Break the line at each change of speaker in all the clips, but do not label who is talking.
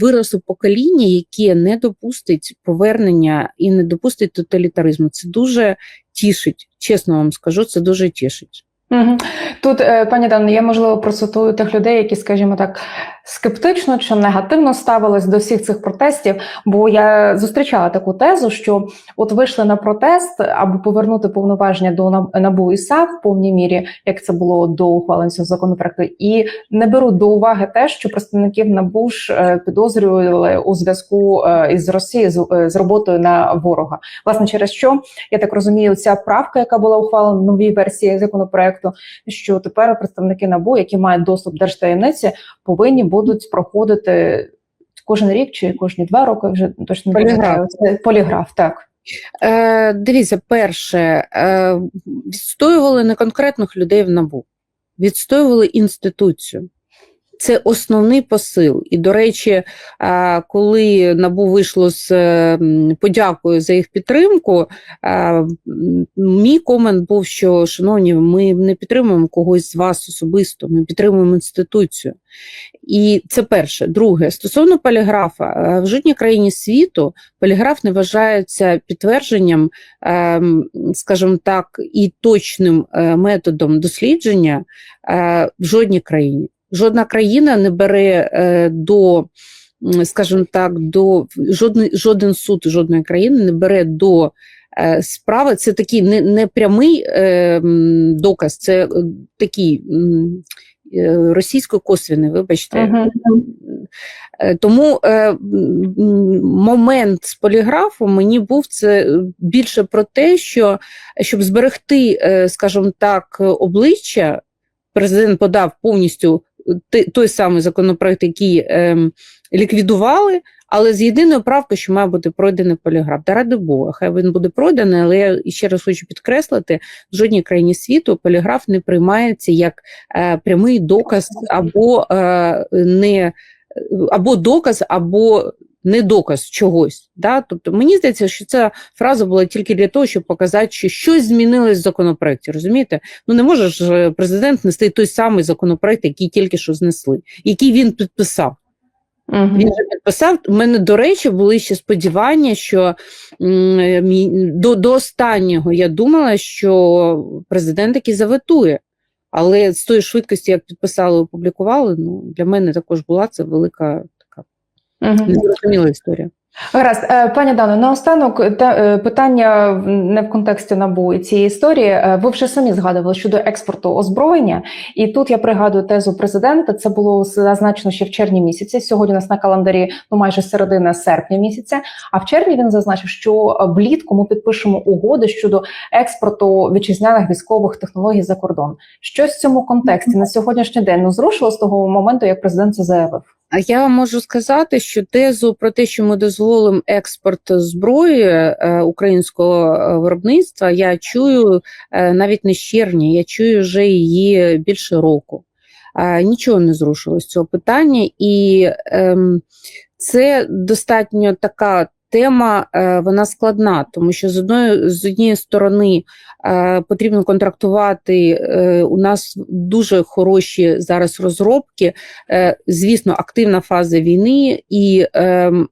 виросло покоління, яке не допустить повернення і не допустить тоталітаризму. Це дуже тішить, чесно вам скажу, це дуже тішить.
Угу. Тут, е, пані Дано, я можливо процитую тих людей, які, скажімо так, скептично чи негативно ставились до всіх цих протестів. Бо я зустрічала таку тезу, що от вийшли на протест, аби повернути повноваження до НАБУ і САП в повній мірі, як це було до ухвалення цього законопроекту, і не беруть до уваги те, що представників НАБУ ж е, підозрювали у зв'язку е, із Росією з, з роботою на ворога. Власне, через що я так розумію, ця правка, яка була ухвалена в новій версії законопроекту, що тепер представники НАБУ, які мають доступ до держтаємниці, повинні будуть проходити кожен рік чи кожні два роки. Вже точно
поліграф.
Це поліграф, так.
Е, Дивіться, перше, е, відстоювали не конкретних людей в НАБУ, відстоювали інституцію. Це основний посил. І, до речі, коли НАБУ вийшло з подякою за їх підтримку, мій комент був, що, шановні, ми не підтримуємо когось з вас особисто, ми підтримуємо інституцію. І це перше. Друге, стосовно поліграфа, в жодній країні світу поліграф не вважається підтвердженням, скажімо так, і точним е, методом дослідження е, в жодній країні. Жодна країна не бере е, до, скажімо так, до жодний, жоден суд жодної країни не бере до е, справи. Це такий не, не прямий е, доказ, це е, такий е, російсько-косвіний, вибачте. Uh -huh. Тому е, момент з поліграфом мені був це більше про те, що щоб зберегти, е, скажімо так, обличчя. Президент подав повністю той самий законопроект, який ем, ліквідували, але з єдиною правкою, що має бути пройдений поліграф. Та ради Бога, хай він буде пройдений, але я ще раз хочу підкреслити: в жодній країні світу поліграф не приймається як е, прямий доказ або е, не або доказ, або не доказ чогось. Да? Тобто мені здається, що ця фраза була тільки для того, щоб показати, що щось змінилось в законопроекті. Розумієте? Ну не може ж президент нести той самий законопроект, який тільки що знесли, який він підписав. Угу. Він же підписав. У мене, до речі, були ще сподівання, що до, до останнього я думала, що президент таки заветує. Але з тої швидкості, як підписали, опублікували, ну для мене також була це велика Угу. Незрозуміла історія.
Гаразд, е, пані Дано, наостанок е, питання не в контексті набу і цієї історії. Е, ви вже самі згадували щодо експорту озброєння, і тут я пригадую тезу президента. Це було зазначено ще в червні місяці. Сьогодні у нас на календарі ну майже середина серпня місяця. А в червні він зазначив, що влітку ми підпишемо угоди щодо експорту вітчизняних військових технологій за кордон. Щось в цьому контексті на сьогоднішній день ну зрушило з того моменту, як президент це заявив.
Я можу сказати, що тезу про те, що ми дозволимо експорт зброї е, українського е, виробництва, я чую е, навіть не червня, я чую вже її більше року. Нічого не зрушилось з цього питання, і ем, це достатньо така тема, вона складна, тому що з одної з однієї сторони Е, потрібно контрактувати. Е, у нас дуже хороші зараз розробки. Е, звісно, активна фаза війни і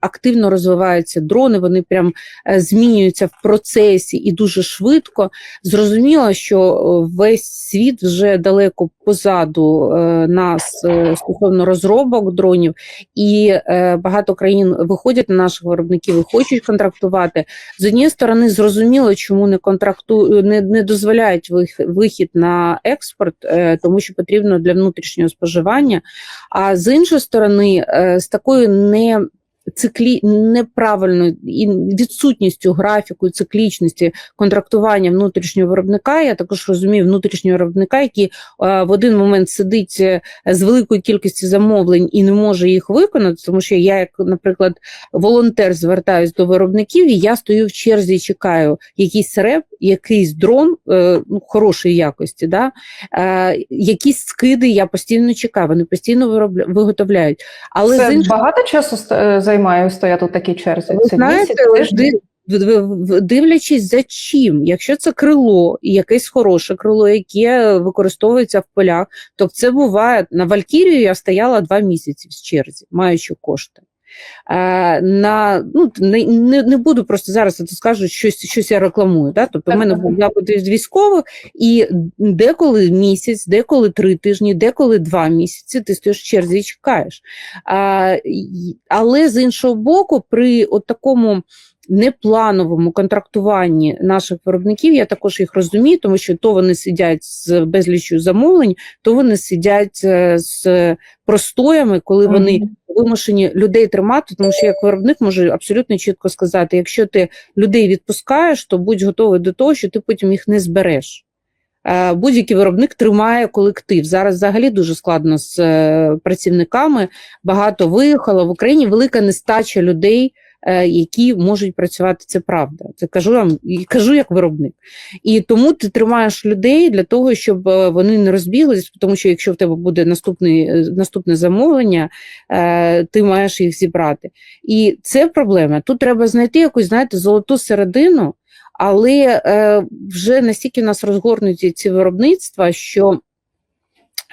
активно розвиваються дрони. Вони прям змінюються в процесі і дуже швидко. Зрозуміло, що весь світ вже далеко позаду нас стосовно розробок дронів, і багато країн виходять на наших виробників хочуть контрактувати. З однієї сторони, зрозуміло, чому не контракту не не дозволяють вихід на експорт, е, тому що потрібно для внутрішнього споживання. А з іншої сторони, е, з такою не циклі неправильною і відсутністю графіку, циклічності контрактування внутрішнього виробника. Я також розумію внутрішнього виробника, який е, в один момент сидить е, з великою кількістю замовлень і не може їх виконати, тому що я, як, наприклад, волонтер звертаюсь до виробників, і я стою в черзі, і чекаю якийсь реп, якийсь дрон е, ну, хорошої якості, да? якісь скиди. Я постійно чекаю, вони постійно виробля... виготовляють.
Але Це іншого... багато часу займає? Займає стояти у такій черзі?
Ви це знаєте, місяць, Дивлячись за чим, якщо це крило, якесь хороше крило, яке використовується в полях, то це буває на Валькірію я стояла два місяці в черзі, маючи кошти. Е, на, ну, не, не, не буду просто зараз скажу, щось, щось я рекламую. Да? Тобто, в мене був запит від військових, і деколи місяць, деколи три тижні, деколи два місяці ти стоїш в черзі і чекаєш. А, але з іншого боку, при от такому неплановому контрактуванні наших виробників, я також їх розумію, тому що то вони сидять з безлічю замовлень, то вони сидять е, з простоями, коли вони. Вимушені людей тримати, тому що як виробник можу абсолютно чітко сказати: якщо ти людей відпускаєш, то будь готовий до того, що ти потім їх не збереш. Е, Будь-який виробник тримає колектив. Зараз взагалі дуже складно з е, працівниками. Багато виїхало в Україні. Велика нестача людей, які можуть працювати. Це правда. Це кажу вам і кажу як виробник. І тому ти тримаєш людей для того, щоб е, вони не розбіглись, тому що якщо в тебе буде наступний, е, наступне замовлення, е, ти маєш їх зібрати. І це проблема. Тут треба знайти якусь, знаєте, золоту середину, але е, вже настільки у нас розгорнуті ці виробництва, що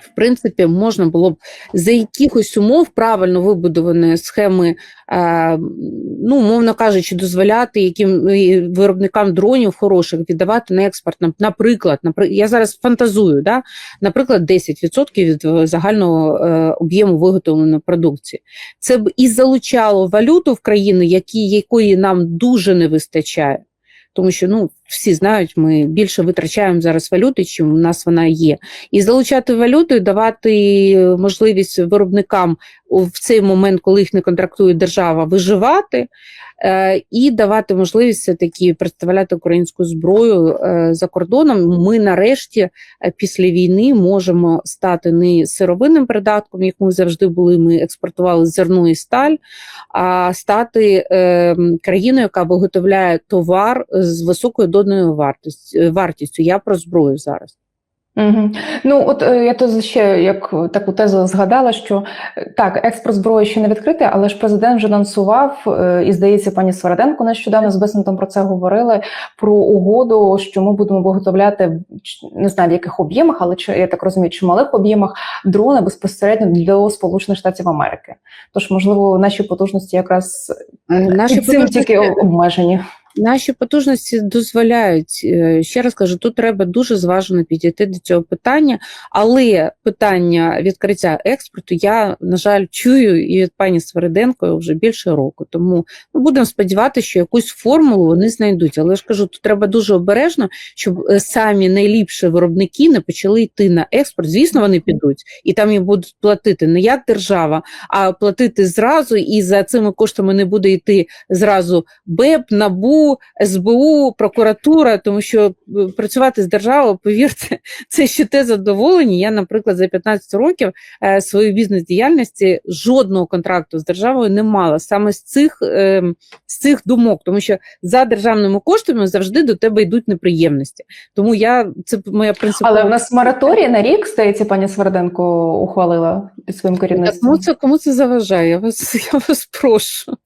в принципі можна було б за якихось умов правильно вибудованої схеми, е, ну, мовно кажучи, дозволяти яким виробникам дронів хороших віддавати на експорт. Нап- Наприклад, напри- я зараз фантазую, да? наприклад, 10% від загального е, об'єму виготовленої продукції. Це б і залучало валюту в країни, якої нам дуже не вистачає. Тому що ну всі знають, ми більше витрачаємо зараз валюти, чим у нас вона є. І залучати валюту давати можливість виробникам в цей момент, коли їх не контрактує держава, виживати, е, і давати можливість все-таки представляти українську зброю е, за кордоном. Ми нарешті е, після війни можемо стати не сировинним придатком, як ми завжди були. Ми експортували зерно і сталь, а стати країною, яка виготовляє товар з високою доданою вартістю. Я про зброю зараз.
Угу. Ну, от е, я то ще як таку тезу згадала, що е, так, експорт зброї ще не відкритий, але ж президент вже анонсував, е, і здається, пані Свереденко нещодавно з Бесентом про це говорили, про угоду, що ми будемо виготовляти не знаю в яких об'ємах, але чи я так розумію, чималих об'ємах дрони безпосередньо для Сполучених Штатів Америки. Тож, можливо, наші потужності якраз
Наші
цим
потужності-
тільки обмежені.
Наші потужності дозволяють. е, Ще раз кажу, тут треба дуже зважено підійти до цього питання, але питання відкриття експорту я, на жаль, чую і від пані Свериденко вже більше року. Тому ми будемо сподіватися, що якусь формулу вони знайдуть. Але я ж кажу, тут треба дуже обережно, щоб е, самі найліпші виробники не почали йти на експорт. Звісно, вони підуть, і там їм будуть платити не як держава, а платити зразу, і за цими коштами не буде йти зразу БЕП, НАБУ, СБУ, прокуратура, тому що е, працювати з державою, повірте, це ще те задоволення. Я, наприклад, за 15 років е, своєї бізнес-діяльності жодного контракту з державою не мала саме з цих, е, з цих думок, тому що за державними коштами завжди до тебе йдуть неприємності. Тому я це моя принципова.
Але в нас мораторій на рік, здається, пані Сверденко ухвалила під своїм
Так,
керівництвом.
кому це кому це заважає? Я вас, я вас прошу.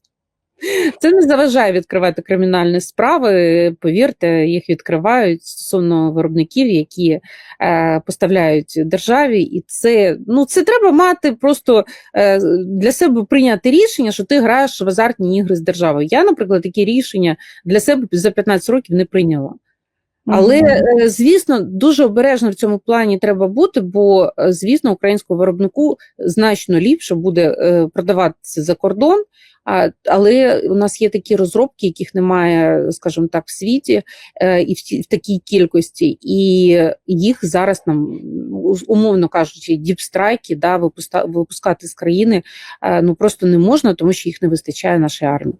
Це не заважає відкривати кримінальні справи. Повірте, їх відкривають стосовно виробників, які е, поставляють державі, і це ну це треба мати просто е, для себе прийняти рішення, що ти граєш в азартні ігри з державою. Я, наприклад, такі рішення для себе за 15 років не прийняла. Але е, звісно, дуже обережно в цьому плані треба бути, бо е, звісно, українському виробнику значно ліпше буде е, продаватися за кордон. Але у нас є такі розробки, яких немає, скажімо так, в світі і в, такій кількості, і їх зараз нам умовно кажучи, діпстрайки да, випуска, випускати з країни ну просто не можна, тому що їх не вистачає нашій армії.